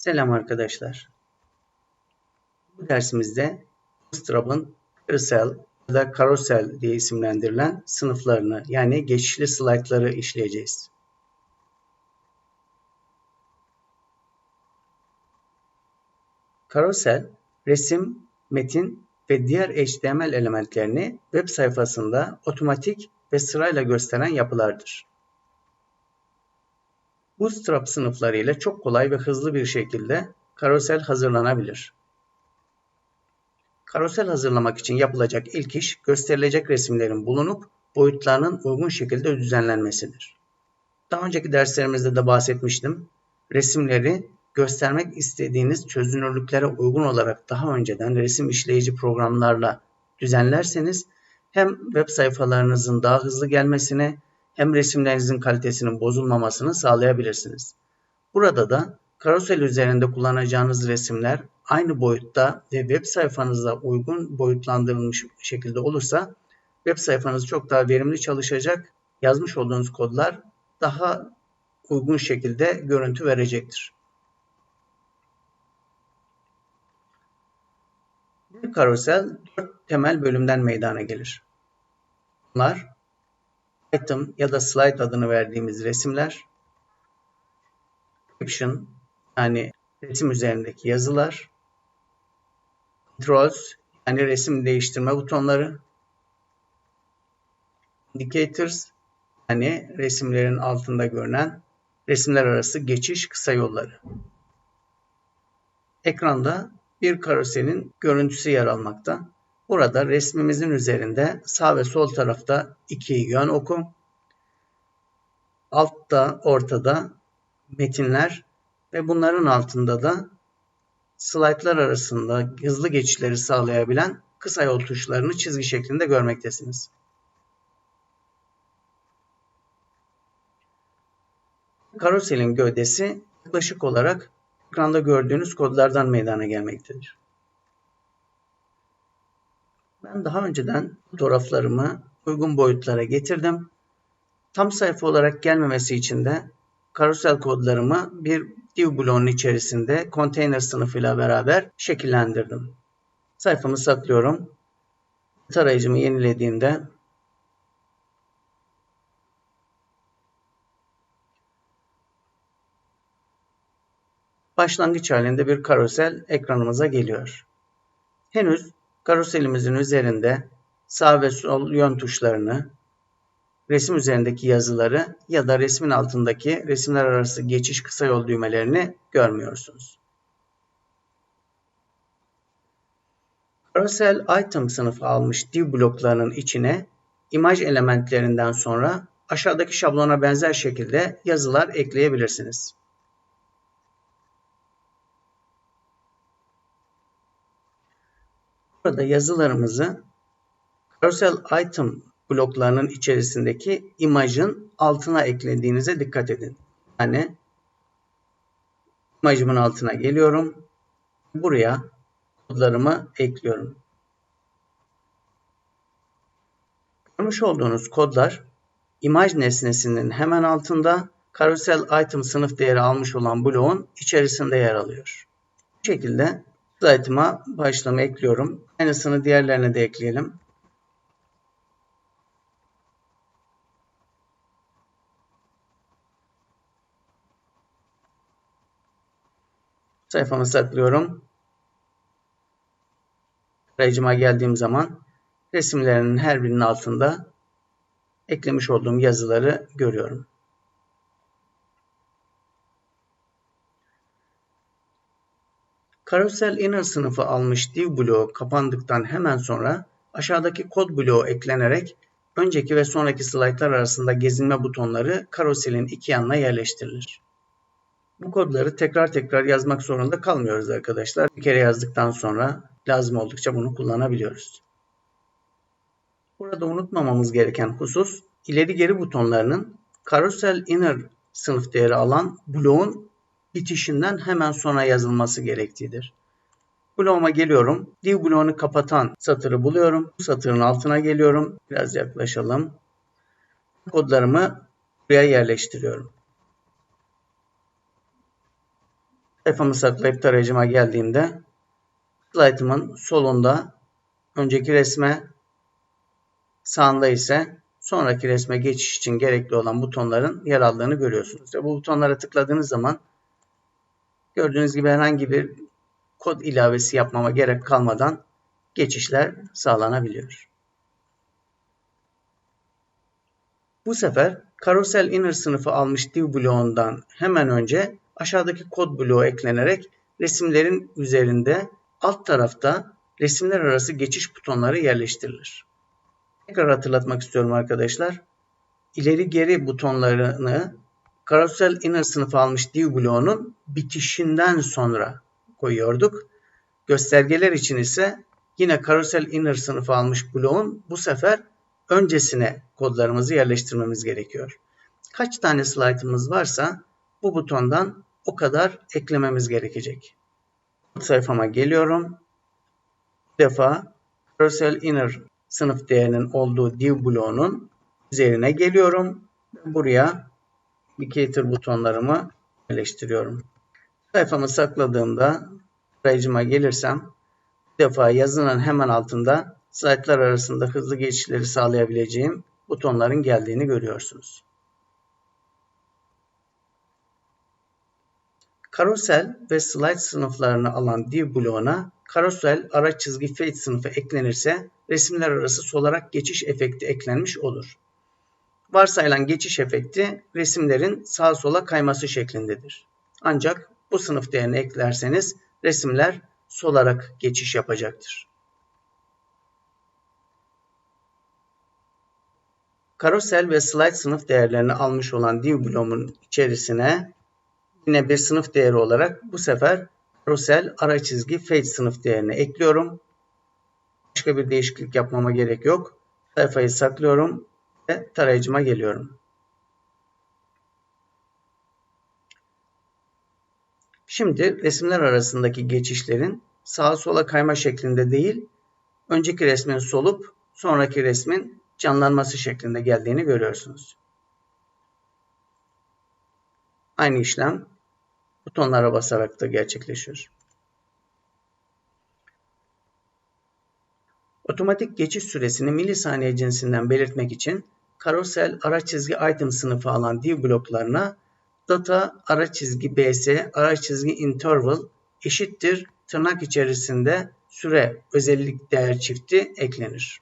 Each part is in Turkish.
Selam arkadaşlar. Bu dersimizde Bootstrap'ın carousel ya da carousel diye isimlendirilen sınıflarını yani geçişli slaytları işleyeceğiz. Carousel, resim, metin ve diğer HTML elementlerini web sayfasında otomatik ve sırayla gösteren yapılardır. Bootstrap sınıfları ile çok kolay ve hızlı bir şekilde karosel hazırlanabilir. Karosel hazırlamak için yapılacak ilk iş gösterilecek resimlerin bulunup boyutlarının uygun şekilde düzenlenmesidir. Daha önceki derslerimizde de bahsetmiştim. Resimleri göstermek istediğiniz çözünürlüklere uygun olarak daha önceden resim işleyici programlarla düzenlerseniz hem web sayfalarınızın daha hızlı gelmesine hem resimlerinizin kalitesinin bozulmamasını sağlayabilirsiniz. Burada da karosel üzerinde kullanacağınız resimler aynı boyutta ve web sayfanıza uygun boyutlandırılmış şekilde olursa web sayfanız çok daha verimli çalışacak, yazmış olduğunuz kodlar daha uygun şekilde görüntü verecektir. Bir karosel dört temel bölümden meydana gelir. Bunlar item ya da slide adını verdiğimiz resimler, caption yani resim üzerindeki yazılar, controls yani resim değiştirme butonları, indicators yani resimlerin altında görünen resimler arası geçiş kısa yolları. Ekranda bir karoselin görüntüsü yer almakta. Burada resmimizin üzerinde sağ ve sol tarafta iki yön oku. Altta, ortada metinler ve bunların altında da slaytlar arasında hızlı geçişleri sağlayabilen kısa yol tuşlarını çizgi şeklinde görmektesiniz. Karoselin gövdesi yaklaşık olarak ekranda gördüğünüz kodlardan meydana gelmektedir. Ben daha önceden fotoğraflarımı uygun boyutlara getirdim. Tam sayfa olarak gelmemesi için de karusel kodlarımı bir div bloğunun içerisinde container sınıfıyla beraber şekillendirdim. Sayfamı saklıyorum. Tarayıcımı yenilediğimde başlangıç halinde bir karusel ekranımıza geliyor. Henüz karoselimizin üzerinde sağ ve sol yön tuşlarını, resim üzerindeki yazıları ya da resmin altındaki resimler arası geçiş kısa yol düğmelerini görmüyorsunuz. Carousel Item sınıfı almış div bloklarının içine imaj elementlerinden sonra aşağıdaki şablona benzer şekilde yazılar ekleyebilirsiniz. Burada yazılarımızı Carousel Item bloklarının içerisindeki imajın altına eklediğinize dikkat edin. Yani imajımın altına geliyorum. Buraya kodlarımı ekliyorum. Görmüş olduğunuz kodlar imaj nesnesinin hemen altında Carousel Item sınıf değeri almış olan bloğun içerisinde yer alıyor. Bu şekilde slaytıma başlama ekliyorum. Aynısını diğerlerine de ekleyelim. Sayfamı saklıyorum. Arayıcıma geldiğim zaman resimlerinin her birinin altında eklemiş olduğum yazıları görüyorum. Carousel Inner sınıfı almış div bloğu kapandıktan hemen sonra aşağıdaki kod bloğu eklenerek önceki ve sonraki slaytlar arasında gezinme butonları karoselin iki yanına yerleştirilir. Bu kodları tekrar tekrar yazmak zorunda kalmıyoruz arkadaşlar. Bir kere yazdıktan sonra lazım oldukça bunu kullanabiliyoruz. Burada unutmamamız gereken husus ileri geri butonlarının Carousel Inner sınıf değeri alan bloğun bitişinden hemen sonra yazılması gerektiğidir. Bloğuma geliyorum. Div bloğunu kapatan satırı buluyorum. Bu satırın altına geliyorum. Biraz yaklaşalım. Kodlarımı buraya yerleştiriyorum. Sayfamı saklayıp tarayıcıma geldiğimde slaytımın solunda önceki resme sağında ise sonraki resme geçiş için gerekli olan butonların yer aldığını görüyorsunuz. Bu butonlara tıkladığınız zaman gördüğünüz gibi herhangi bir kod ilavesi yapmama gerek kalmadan geçişler sağlanabiliyor. Bu sefer Carousel Inner sınıfı almış div bloğundan hemen önce aşağıdaki kod bloğu eklenerek resimlerin üzerinde alt tarafta resimler arası geçiş butonları yerleştirilir. Tekrar hatırlatmak istiyorum arkadaşlar. İleri geri butonlarını Carousel Inner sınıfı almış div bloğunun bitişinden sonra koyuyorduk. Göstergeler için ise yine Carousel Inner sınıfı almış bloğun bu sefer öncesine kodlarımızı yerleştirmemiz gerekiyor. Kaç tane slaytımız varsa bu butondan o kadar eklememiz gerekecek. Sayfama geliyorum. Bir defa Carousel Inner sınıf değerinin olduğu div bloğunun üzerine geliyorum. Buraya indicator butonlarımı yerleştiriyorum. Sayfamı sakladığımda arayıcıma gelirsem bir defa yazının hemen altında slaytlar arasında hızlı geçişleri sağlayabileceğim butonların geldiğini görüyorsunuz. Karosel ve slide sınıflarını alan div bloğuna karosel ara çizgi fade sınıfı eklenirse resimler arası solarak geçiş efekti eklenmiş olur. Varsayılan geçiş efekti resimlerin sağa sola kayması şeklindedir. Ancak bu sınıf değerini eklerseniz resimler solarak geçiş yapacaktır. Karosel ve slide sınıf değerlerini almış olan div içerisine yine bir sınıf değeri olarak bu sefer karosel ara çizgi fade sınıf değerini ekliyorum. Başka bir değişiklik yapmama gerek yok. Sayfayı saklıyorum ve tarayıcıma geliyorum. Şimdi resimler arasındaki geçişlerin sağa sola kayma şeklinde değil, önceki resmin solup sonraki resmin canlanması şeklinde geldiğini görüyorsunuz. Aynı işlem butonlara basarak da gerçekleşiyor. Otomatik geçiş süresini milisaniye cinsinden belirtmek için karosel ara çizgi item sınıfı alan div bloklarına data ara çizgi bs ara çizgi interval eşittir tırnak içerisinde süre özellik değer çifti eklenir.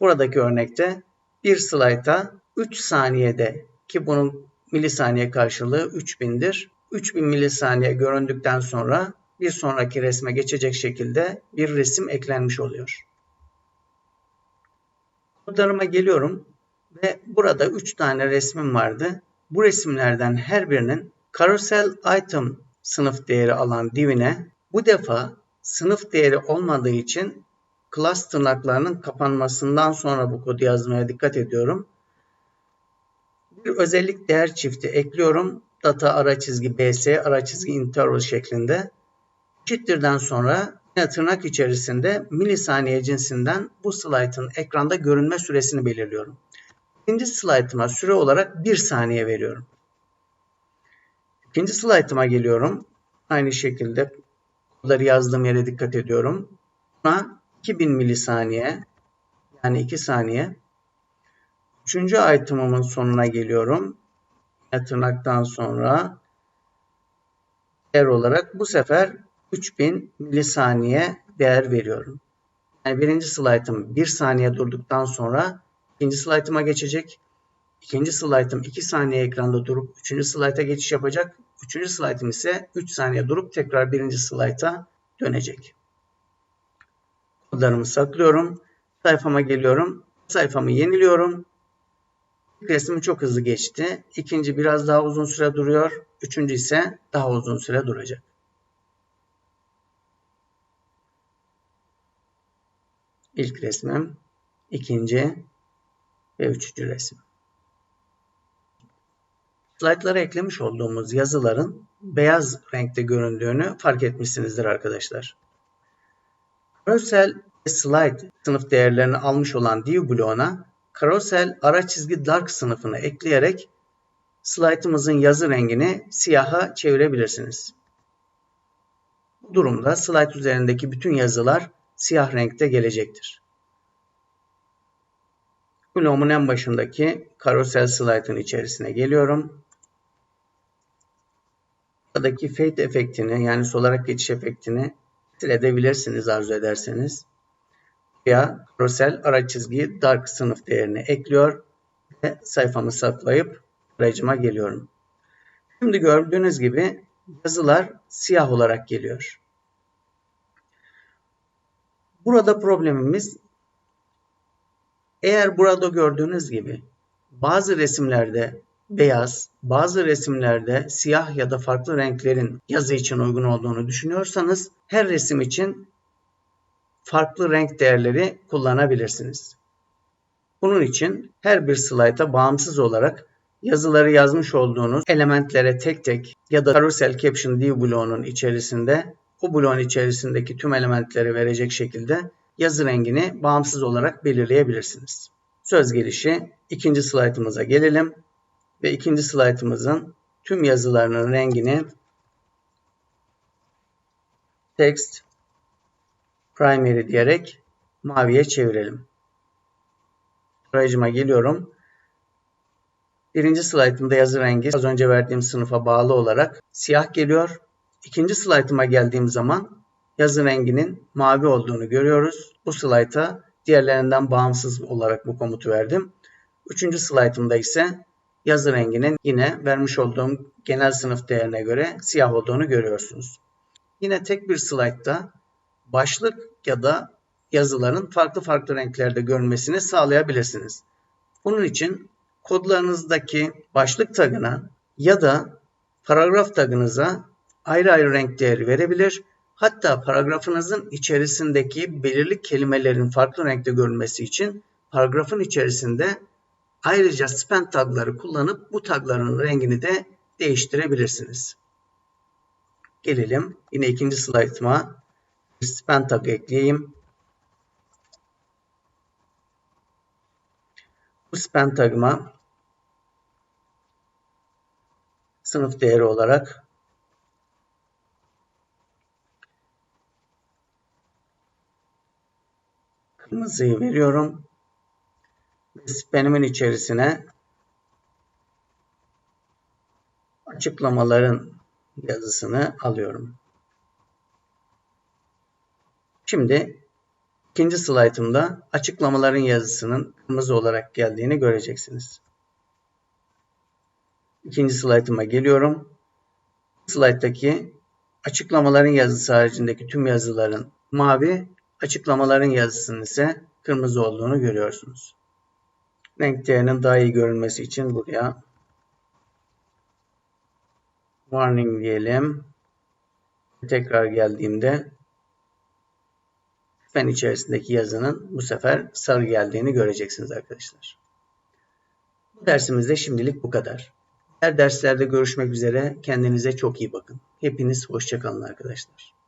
Buradaki örnekte bir slayta 3 saniyede ki bunun milisaniye karşılığı 3000'dir. 3000 milisaniye göründükten sonra bir sonraki resme geçecek şekilde bir resim eklenmiş oluyor. Kodlarıma geliyorum ve burada 3 tane resmim vardı. Bu resimlerden her birinin carousel item sınıf değeri alan divine bu defa sınıf değeri olmadığı için class tırnaklarının kapanmasından sonra bu kodu yazmaya dikkat ediyorum. Bir özellik değer çifti ekliyorum. Data ara çizgi bs ara çizgi interval şeklinde. Eşittirden sonra yine tırnak içerisinde milisaniye cinsinden bu slaytın ekranda görünme süresini belirliyorum. İkinci slaytıma süre olarak 1 saniye veriyorum. İkinci slaytıma geliyorum. Aynı şekilde kodları yazdığım yere dikkat ediyorum. Buna 2000 milisaniye yani 2 saniye. Üçüncü item'ımın sonuna geliyorum. Tırnaktan sonra değer olarak bu sefer 3000 milisaniye değer veriyorum. Yani birinci slaytım 1 saniye durduktan sonra ikinci slaytıma geçecek. İkinci slaytım 2 saniye ekranda durup üçüncü slayta geçiş yapacak. Üçüncü slaytım ise 3 saniye durup tekrar birinci slayta dönecek kodlarımı saklıyorum. Sayfama geliyorum. Sayfamı yeniliyorum. Resmi çok hızlı geçti. İkinci biraz daha uzun süre duruyor. Üçüncü ise daha uzun süre duracak. İlk resmim, ikinci ve üçüncü resim. Slaytlara eklemiş olduğumuz yazıların beyaz renkte göründüğünü fark etmişsinizdir arkadaşlar. Carousel Slide sınıf değerlerini almış olan div bloğuna Carousel ara çizgi dark sınıfını ekleyerek slaytımızın yazı rengini siyaha çevirebilirsiniz. Bu durumda slayt üzerindeki bütün yazılar siyah renkte gelecektir. Bloğumun en başındaki karosel slaytın içerisine geliyorum. Buradaki fade efektini yani solarak geçiş efektini silebilirsiniz arzu ederseniz. Ya karosel ara çizgi dark sınıf değerini ekliyor ve sayfamı saklayıp arayıcıma geliyorum. Şimdi gördüğünüz gibi yazılar siyah olarak geliyor. Burada problemimiz eğer burada gördüğünüz gibi bazı resimlerde beyaz, bazı resimlerde siyah ya da farklı renklerin yazı için uygun olduğunu düşünüyorsanız her resim için farklı renk değerleri kullanabilirsiniz. Bunun için her bir slayta bağımsız olarak yazıları yazmış olduğunuz elementlere tek tek ya da carousel caption div bloğunun içerisinde o bloğun içerisindeki tüm elementleri verecek şekilde yazı rengini bağımsız olarak belirleyebilirsiniz. Söz gelişi ikinci slaytımıza gelelim ve ikinci slaytımızın tüm yazılarının rengini text primary diyerek maviye çevirelim. Arayıcıma geliyorum. Birinci slaytımda yazı rengi az önce verdiğim sınıfa bağlı olarak siyah geliyor. İkinci slaytıma geldiğim zaman yazı renginin mavi olduğunu görüyoruz. Bu slayta diğerlerinden bağımsız olarak bu komutu verdim. Üçüncü slaytımda ise yazı renginin yine vermiş olduğum genel sınıf değerine göre siyah olduğunu görüyorsunuz. Yine tek bir slaytta başlık ya da yazıların farklı farklı renklerde görünmesini sağlayabilirsiniz. Bunun için kodlarınızdaki başlık tagına ya da paragraf tagınıza ayrı ayrı renk değeri verebilir. Hatta paragrafınızın içerisindeki belirli kelimelerin farklı renkte görünmesi için paragrafın içerisinde ayrıca span tagları kullanıp bu tagların rengini de değiştirebilirsiniz. Gelelim yine ikinci slaytıma span tag ekleyeyim. Bu span tagıma sınıf değeri olarak kırmızıyı veriyorum. Span'imin içerisine açıklamaların yazısını alıyorum. Şimdi ikinci slaytımda açıklamaların yazısının kırmızı olarak geldiğini göreceksiniz. İkinci slaytıma geliyorum. Slayttaki açıklamaların yazısı haricindeki tüm yazıların mavi, açıklamaların yazısının ise kırmızı olduğunu görüyorsunuz. Renk değerinin daha iyi görünmesi için buraya warning diyelim. Tekrar geldiğimde fen içerisindeki yazının bu sefer sarı geldiğini göreceksiniz arkadaşlar. Bu dersimizde şimdilik bu kadar. Diğer derslerde görüşmek üzere. Kendinize çok iyi bakın. Hepiniz hoşçakalın arkadaşlar.